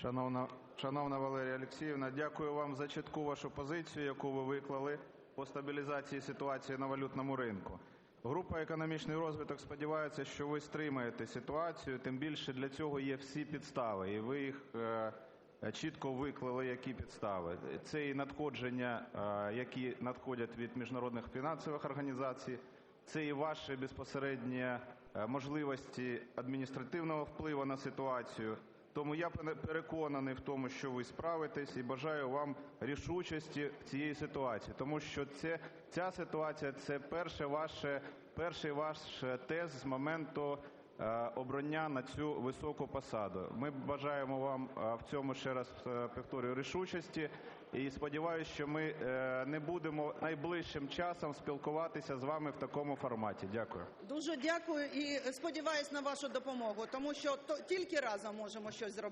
Шановна, Валерія Олексіївна, дякую вам за чітку вашу позицію, яку ви виклали по стабілізації ситуації на валютному ринку. Група "Економічний розвиток" сподівається, що ви стримаєте ситуацію, тим більше для цього є всі підстави, і ви їх е, чітко виклали, які підстави. Це і надходження, е, які надходять від міжнародних фінансових організацій, це і ваші безпосередні е, можливості адміністративного впливу на ситуацію. Тому я переконаний в тому, що ви справитесь, і бажаю вам рішучості в цій ситуації. Тому що це, ця ситуація – це перший ваш тест з моменту е, обрання на цю високу посаду. Ми бажаємо вам е, в цьому, ще раз е, повторюю, рішучості. І сподіваюся, що ми е, не будемо найближчим часом спілкуватися з вами в такому форматі. Дякую. Дуже дякую і сподіваюсь на вашу допомогу, тому що тільки разом можемо щось зробити.